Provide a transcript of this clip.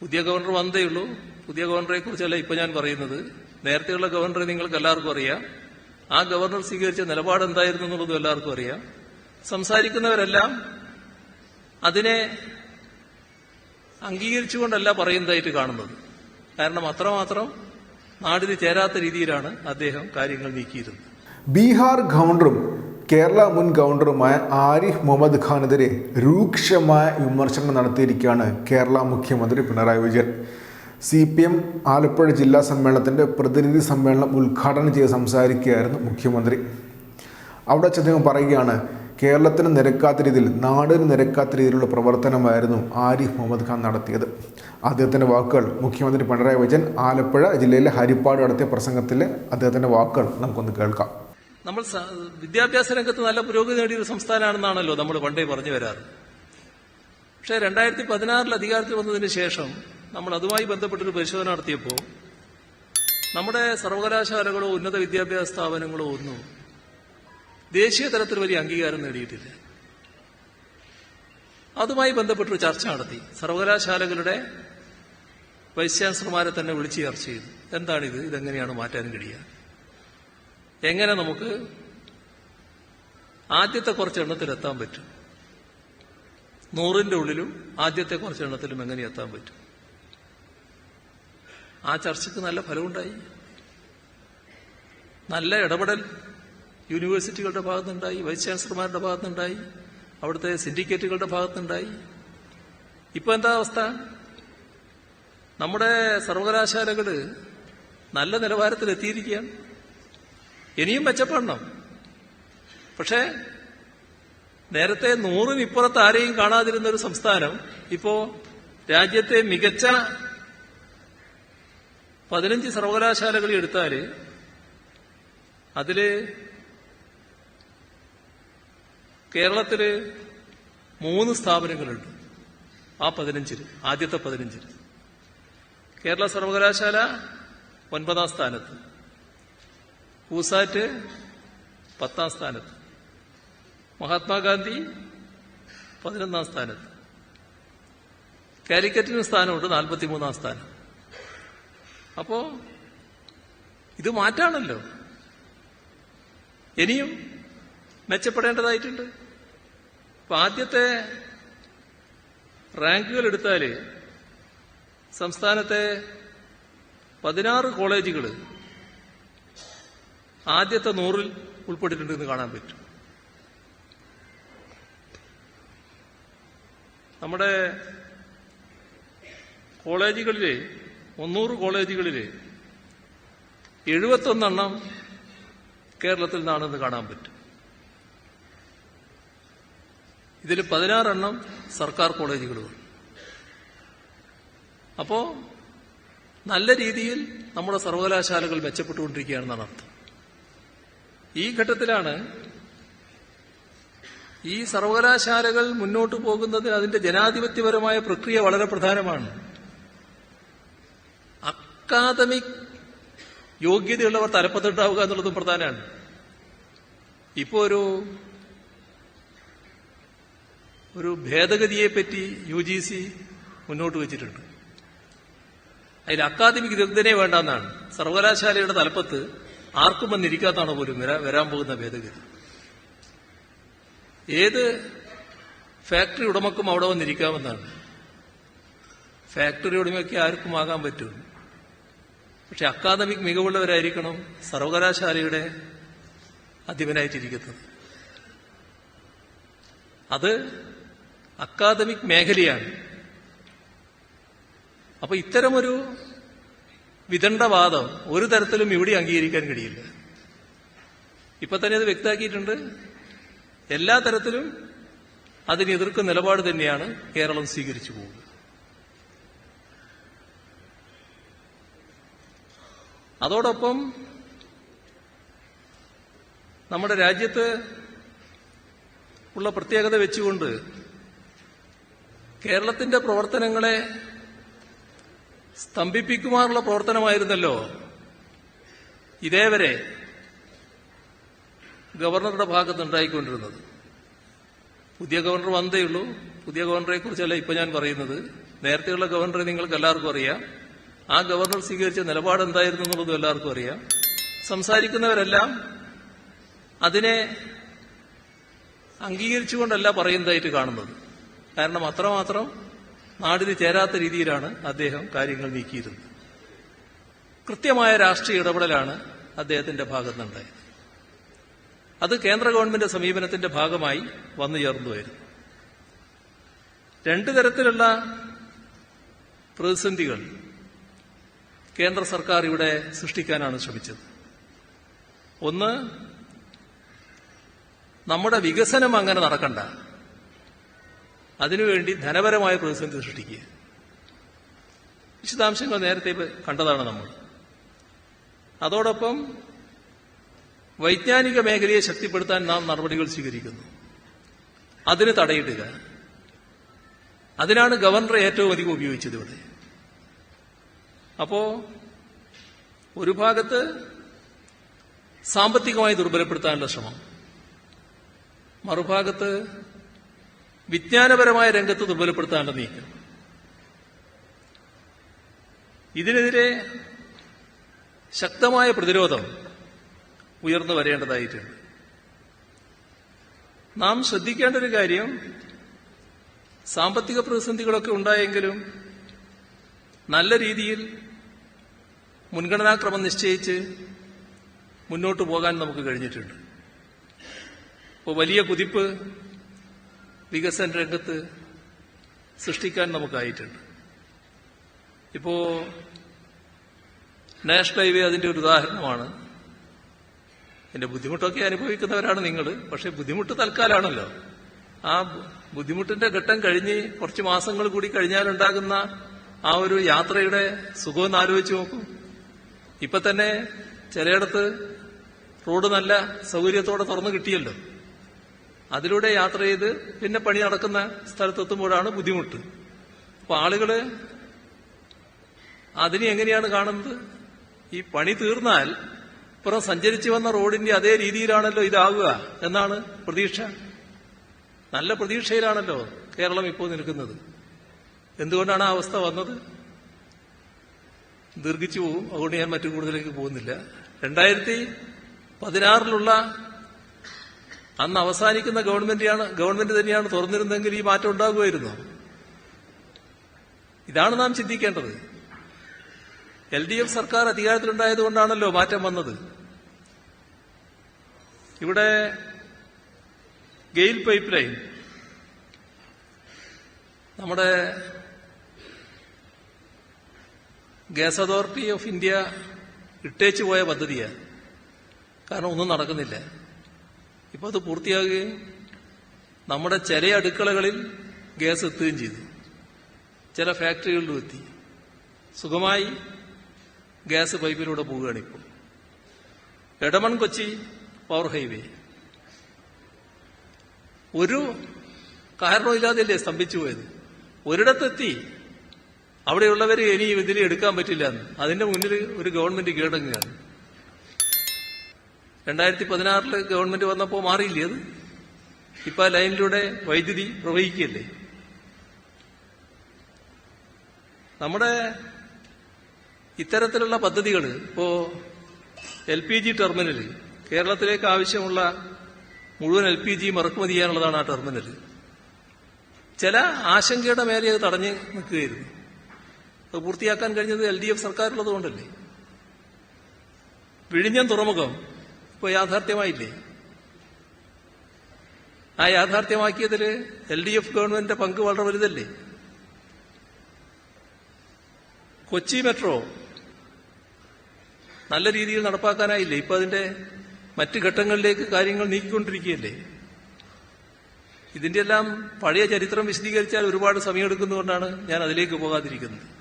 പുതിയ ഗവർണർ വന്നതേ ഉള്ളൂ. പുതിയ ഗവർണറെ കുറിച്ചല്ല ഇപ്പൊ ഞാൻ പറയുന്നത്. നേരത്തെയുള്ള ഗവർണറെ നിങ്ങൾക്ക് എല്ലാവർക്കും അറിയാം. ആ ഗവർണർ സ്വീകരിച്ച നിലപാട് എന്തായിരുന്നു എന്നുള്ളതും എല്ലാവർക്കും അറിയാം. സംസാരിക്കുന്നവരെല്ലാം അതിനെ അംഗീകരിച്ചുകൊണ്ടല്ല പറയുന്നതായിട്ട് കാണുന്നത്. കാരണം അത്രമാത്രം നാടിന് ചേരാത്ത രീതിയിലാണ് അദ്ദേഹം കാര്യങ്ങൾ നീക്കിയിരുന്നത്. ബീഹാർ ഗവർണറും കേരള മുൻ ഗവർണറുമായ ആരിഫ് മുഹമ്മദ് ഖാനെതിരെ രൂക്ഷമായ വിമർശനം നടത്തിയിരിക്കുകയാണ് കേരള മുഖ്യമന്ത്രി Pinarayi Vijayan. C P M Alappuzha ജില്ലാ സമ്മേളനത്തിന്റെ പ്രതിനിധി സമ്മേളനം ഉദ്ഘാടനം ചെയ്ത് സംസാരിക്കുകയായിരുന്നു മുഖ്യമന്ത്രി. അവിടെ അദ്ദേഹം പറയുകയാണ് കേരളത്തിന് നിരക്കാത്ത രീതിയിൽ നാടിന് നിരക്കാത്ത രീതിയിലുള്ള പ്രവർത്തനമായിരുന്നു ആരിഫ് മുഹമ്മദ് ഖാൻ നടത്തിയത്. അദ്ദേഹത്തിന്റെ വാക്കുകൾ മുഖ്യമന്ത്രി പിണറായി വിജയൻ ആലപ്പുഴ ജില്ലയിലെ ഹരിപ്പാട് നടത്തിയ പ്രസംഗത്തിലെ അദ്ദേഹത്തിന്റെ വാക്കുകൾ നമുക്കൊന്ന് കേൾക്കാം. നമ്മൾ വിദ്യാഭ്യാസ രംഗത്ത് നല്ല പുരോഗതി നേടിയ ഒരു സംസ്ഥാനമാണെന്നാണല്ലോ നമ്മൾ പണ്ടേ പറഞ്ഞു വരാറ്. പക്ഷേ രണ്ടായിരത്തി പതിനാറിൽ അധികാരത്തിൽ വന്നതിന് ശേഷം നമ്മൾ അതുമായി ബന്ധപ്പെട്ടൊരു പരിശോധന നടത്തിയപ്പോൾ നമ്മുടെ സർവകലാശാലകളോ ഉന്നത വിദ്യാഭ്യാസ സ്ഥാപനങ്ങളോ ഒന്നും ദേശീയ തലത്തിൽ വലിയ അംഗീകാരം നേടിയിട്ടില്ല. അതുമായി ബന്ധപ്പെട്ടൊരു ചർച്ച നടത്തി. സർവകലാശാലകളുടെ വൈസ് ചാൻസലർമാരെ തന്നെ വിളിച്ച് ചർച്ച ചെയ്തു. എന്താണിത്? ഇതെങ്ങനെയാണ് മാറ്റാൻ കഴിയുക? എങ്ങനെ നമുക്ക് ആദ്യത്തെ കുറച്ച് എണ്ണത്തിൽ എത്താൻ പറ്റും? നൂറിന്റെ ഉള്ളിലും ആദ്യത്തെ കുറച്ച് എണ്ണത്തിലും എങ്ങനെ എത്താൻ പറ്റും? ആ ചർച്ചയ്ക്ക് നല്ല ഫലമുണ്ടായി. നല്ല ഇടപെടൽ യൂണിവേഴ്സിറ്റികളുടെ ഭാഗത്തുനിന്നുണ്ടായി വൈസ് ചാൻസലർമാരുടെ ഭാഗത്തുനിന്നുണ്ടായി അവിടുത്തെ സിൻഡിക്കേറ്റുകളുടെ ഭാഗത്തുനിന്നുണ്ടായി. ഇപ്പൊ എന്താ അവസ്ഥ? നമ്മുടെ സർവകലാശാലകൾ നല്ല നിലവാരത്തിൽ എത്തിയിരിക്കുകയാണ് ഇനിയും മെച്ചപ്പെടണം. പക്ഷേ നേരത്തെ നൂറും ഇപ്പുറത്ത് ആരെയും കാണാതിരുന്ന ഒരു സംസ്ഥാനം ഇപ്പോ രാജ്യത്തെ മികച്ച പതിനഞ്ച് സർവകലാശാലകൾ എടുത്താൽ അതിൽ കേരളത്തിൽ മൂന്ന് സ്ഥാപനങ്ങളുണ്ട്. ആ പതിനഞ്ചിൽ ആദ്യത്തെ പതിനഞ്ചിൽ. കേരള സർവകലാശാല ഒൻപതാം സ്ഥാനത്ത്. പൂസാറ്റ് പത്താം സ്ഥാനത്ത്. മഹാത്മാഗാന്ധി പതിനൊന്നാം സ്ഥാനത്ത്. കാലിക്കറ്റിന് സ്ഥാനമുണ്ട് നാൽപ്പത്തിമൂന്നാം സ്ഥാനം. അപ്പോ ഇത് മാറ്റാണല്ലോ. ഇനിയും മെച്ചപ്പെടേണ്ടതായിട്ടുണ്ട്. അപ്പൊ ആദ്യത്തെ റാങ്കുകൾ എടുത്താൽ സംസ്ഥാനത്തെ പതിനാറ് കോളേജുകൾ ആദ്യത്തെ നൂറിൽ ഉൾപ്പെട്ടിട്ടുണ്ടെന്ന് കാണാൻ പറ്റും. നമ്മുടെ കോളേജുകളിലെ മുന്നൂറ് കോളേജുകളിലെ എഴുപത്തൊന്നെണ്ണം കേരളത്തിൽ നിന്നാണെന്ന് കാണാൻ പറ്റും. ഇതിൽ പതിനാറെണ്ണം സർക്കാർ കോളേജുകളുമാണ്. അപ്പോ നല്ല രീതിയിൽ നമ്മുടെ സർവകലാശാലകൾ മെച്ചപ്പെട്ടുകൊണ്ടിരിക്കുകയാണെന്നാണ് അർത്ഥം. ഈ ഘട്ടത്തിലാണ് ഈ സർവകലാശാലകൾ മുന്നോട്ട് പോകുന്നതിന് അതിന്റെ ജനാധിപത്യപരമായ പ്രക്രിയ വളരെ പ്രധാനമാണ്. അക്കാദമിക് യോഗ്യതയുള്ളവർ തലപ്പത്തുണ്ടാവുക എന്നുള്ളതും പ്രധാനമാണ്. ഇപ്പോ ഒരു ഒരു ഭേദഗതിയെപ്പറ്റി യു ജി സി മുന്നോട്ട് വെച്ചിട്ടുണ്ട്. അതിൽ അക്കാദമിക് യോഗ്യതനെ വേണ്ടെന്നാണ്. സർവകലാശാലയുടെ തലപ്പത്ത് ആർക്കും വന്നിരിക്കാത്താണ് പോലും വരാ- വരാൻ പോകുന്ന ഭേദഗതി. ഏത് ഫാക്ടറി ഉടമക്കും അവിടെ വന്നിരിക്കാമെന്നാണ് ഫാക്ടറി ഉടമയ്ക്ക് ആർക്കും ആകാൻ പറ്റും. പക്ഷെ അക്കാദമിക് മികവുള്ളവരായിരിക്കണം സർവകലാശാലയുടെ അധിപനായിട്ടിരിക്കുന്നത്. അത് അക്കാദമിക് മേഖലയാണ്. അപ്പൊ ഇത്തരമൊരു വിദണ്ഡവാദം ഒരു തരത്തിലും ഇവിടെ അംഗീകരിക്കാൻ കഴിയില്ല. ഇപ്പൊ തന്നെ അത് വ്യക്തമാക്കിയിട്ടുണ്ട്. എല്ലാ തരത്തിലും അതിനെതിർക്കുന്ന നിലപാട് തന്നെയാണ് കേരളം സ്വീകരിച്ചു പോകുന്നത്. അതോടൊപ്പം നമ്മുടെ രാജ്യത്ത് ഉള്ള പ്രത്യേകത വെച്ചുകൊണ്ട് കേരളത്തിന്റെ പ്രവർത്തനങ്ങളെ സ്തംഭിപ്പിക്കുമാറുള്ള പ്രവർത്തനമായിരുന്നല്ലോ. ഇതേവരെ ഗവർണറുടെ ഭാഗത്ത് ഉണ്ടായിക്കൊണ്ടിരുന്നത് പുതിയ ഗവർണർ വന്നതേയുള്ളൂ പുതിയ ഗവർണറെ കുറിച്ചല്ല ഇപ്പൊ ഞാൻ പറയുന്നത്. നേരത്തെയുള്ള ഗവർണറെ നിങ്ങൾക്ക് എല്ലാവർക്കും അറിയാം. ആ ഗവർണർ സ്വീകരിച്ച നിലപാട് എന്തായിരുന്നു എന്നുള്ളതും എല്ലാവർക്കും അറിയാം. സംസാരിക്കുന്നവരെല്ലാം അതിനെ അംഗീകരിച്ചുകൊണ്ടല്ല പറയുന്നതായിട്ട് കാണുന്നത്. കാരണം അത്രമാത്രം നാടിന് ചേരാത്ത രീതിയിലാണ് അദ്ദേഹം കാര്യങ്ങൾ നീക്കിയിരുന്നത്. കൃത്യമായ രാഷ്ട്രീയ ഇടപെടലാണ് അദ്ദേഹത്തിന്റെ ഭാഗത്തുനിന്നുണ്ടായത്. അത് കേന്ദ്ര ഗവൺമെന്റ് സമീപനത്തിന്റെ ഭാഗമായി വന്നു ചേർന്നുവരുന്നു രണ്ടു തരത്തിലുള്ള പ്രതിസന്ധികൾ കേന്ദ്ര സർക്കാർ ഇവിടെ സൃഷ്ടിക്കാനാണ് ശ്രമിച്ചത്. ഒന്ന് നമ്മുടെ വികസനം അങ്ങനെ നടക്കണ്ട. അതിനുവേണ്ടി ധനപരമായ പ്രതിസന്ധി സൃഷ്ടിക്കുക. വിശദാംശങ്ങൾ നേരത്തെ കണ്ടതാണ് നമ്മൾ. അതോടൊപ്പം വൈജ്ഞാനിക മേഖലയെ ശക്തിപ്പെടുത്താൻ നാം നടപടികൾ സ്വീകരിക്കുന്നു. അതിന് തടയിടുക. അതിനാണ് ഗവർണറെ ഏറ്റവും അധികം ഉപയോഗിച്ചത് ഇവിടെ. അപ്പോ ഒരു ഭാഗത്ത് സാമ്പത്തികമായി ദുർബലപ്പെടുത്താനുള്ള ശ്രമം. മറുഭാഗത്ത് വിജ്ഞാനപരമായ രംഗത്ത് ദുർബലപ്പെടുത്താനുള്ള നീക്കം. ഇതിനെതിരെ ശക്തമായ പ്രതിരോധം ഉയർന്നു വരേണ്ടതായിട്ടുണ്ട്. നാം ശ്രദ്ധിക്കേണ്ട ഒരു കാര്യം സാമ്പത്തിക പ്രതിസന്ധികളൊക്കെ ഉണ്ടായെങ്കിലും നല്ല രീതിയിൽ മുൻഗണനാക്രമം നിശ്ചയിച്ച് മുന്നോട്ട് പോകാൻ നമുക്ക് കഴിഞ്ഞിട്ടുണ്ട്. ഇപ്പോൾ വലിയ കുതിപ്പ് വികസന രംഗത്ത് സൃഷ്ടിക്കാൻ നമുക്കായിട്ടുണ്ട്. ഇപ്പോ നാഷണൽ ഹൈവേ അതിന്റെ ഒരു ഉദാഹരണമാണ്. എന്റെ ബുദ്ധിമുട്ടൊക്കെ അനുഭവിക്കുന്നവരാണ് നിങ്ങൾ പക്ഷെ ബുദ്ധിമുട്ട് തൽക്കാലാണല്ലോ. ആ ബുദ്ധിമുട്ടിന്റെ ഘട്ടം കഴിഞ്ഞ് കുറച്ച് മാസങ്ങൾ കൂടി കഴിഞ്ഞാലുണ്ടാകുന്ന ആ ഒരു യാത്രയുടെ സുഖമെന്ന് ആലോചിച്ച് നോക്കൂ. ഇപ്പൊ തന്നെ ചിലയിടത്ത് റോഡ് നല്ല സൗകര്യത്തോടെ തുറന്നു കിട്ടിയല്ലോ. അതിലൂടെ യാത്ര ചെയ്ത് പിന്നെ പണി നടക്കുന്ന സ്ഥലത്തെത്തുമ്പോഴാണ് ബുദ്ധിമുട്ട്. അപ്പൊ ആളുകൾ അതിനെ എങ്ങനെയാണ് കാണുന്നത്? ഈ പണി തീർന്നാൽ ഇപ്പുറം സഞ്ചരിച്ചു വന്ന റോഡിന്റെ അതേ രീതിയിലാണല്ലോ ഇതാകുക എന്നാണ് പ്രതീക്ഷ. നല്ല പ്രതീക്ഷയിലാണല്ലോ കേരളം ഇപ്പോൾ നിൽക്കുന്നത്. എന്തുകൊണ്ടാണ് ആ അവസ്ഥ വന്നത്? ദീർഘിച്ചു പോകും അതുകൊണ്ട് ഞാൻ മറ്റു കൂടുതലേക്ക് പോകുന്നില്ല. രണ്ടായിരത്തി പതിനാറിലുള്ള അന്ന് അവസാനിക്കുന്ന ഗവൺമെന്റാണ് ഗവൺമെന്റ് തന്നെയാണ് തുറന്നിരുന്നെങ്കിൽ ഈ മാറ്റം ഉണ്ടാകുമായിരുന്നു. ഇതാണ് നാം ചിന്തിക്കേണ്ടത്. എൽ ഡി എഫ് സർക്കാർ അധികാരത്തിലുണ്ടായതുകൊണ്ടാണല്ലോ മാറ്റം വന്നത്. ഇവിടെ ഗെയിൽ പൈപ്പ് ലൈൻ. നമ്മുടെ ഗ്യാസ് അതോറിറ്റി ഓഫ് ഇന്ത്യ ഇട്ടേച്ചു പോയ പദ്ധതിയാണ്. കാരണം ഒന്നും നടക്കുന്നില്ല. ഇപ്പൊ അത് പൂർത്തിയാകുകയും നമ്മുടെ ചില അടുക്കളകളിൽ ഗ്യാസ് എത്തുകയും ചെയ്തു. ചില ഫാക്ടറികളിലും എത്തി. സുഖമായി ഗ്യാസ് പൈപ്പിലൂടെ പോവുകയാണ് ഇപ്പോൾ എടമൺ കൊച്ചി പവർ ഹൈവേ. ഒരു കാരണമില്ലാതെയല്ലേ സ്തംഭിച്ചു പോയത്? ഒരിടത്തെത്തി. അവിടെയുള്ളവർ ഇനി ഇതിൽ എടുക്കാൻ പറ്റില്ല എന്ന്. അതിന്റെ മുന്നിൽ ഒരു ഗവൺമെന്റ് കീഴടങ്ങുകയാണ് രണ്ടായിരത്തി പതിനാറിൽ ഗവൺമെന്റ് വന്നപ്പോൾ മാറിയില്ലേ അത്? ഇപ്പൊ ആ ലൈനിലൂടെ വൈദ്യുതി പ്രവഹിക്കുകയല്ലേ? നമ്മുടെ ഇത്തരത്തിലുള്ള പദ്ധതികൾ ഇപ്പോ എൽ പി ജി ടെർമിനൽ കേരളത്തിലേക്ക് ആവശ്യമുള്ള മുഴുവൻ എൽ പി ജി ഇറക്കുമതി ചെയ്യാനുള്ളതാണ് ആ ടെർമിനൽ ചില ആശങ്കയുടെ മേലെ അത് തടഞ്ഞു നിൽക്കുകയായിരുന്നു. അത് പൂർത്തിയാക്കാൻ കഴിഞ്ഞത് എൽ ഡി എഫ് സർക്കാരുള്ളത് കൊണ്ടല്ലേ വിഴിഞ്ഞം തുറമുഖം ഇപ്പോൾ യാഥാർത്ഥ്യമായില്ലേ? ആ യാഥാർത്ഥ്യമാക്കിയതിൽ എൽ ഡി എഫ് ഗവൺമെന്റിന്റെ പങ്ക് വളരെ വലുതല്ലേ? കൊച്ചി മെട്രോ നല്ല രീതിയിൽ നടപ്പാക്കാനായില്ലേ? ഇപ്പൊ അതിന്റെ മറ്റ് ഘട്ടങ്ങളിലേക്ക് കാര്യങ്ങൾ നീക്കിക്കൊണ്ടിരിക്കുകയല്ലേ? ഇതിന്റെ എല്ലാം പഴയ ചരിത്രം വിശദീകരിച്ചാൽ ഒരുപാട് സമയമെടുക്കുന്നതുകൊണ്ടാണ് ഞാൻ അതിലേക്ക് പോകാതിരിക്കുന്നത്.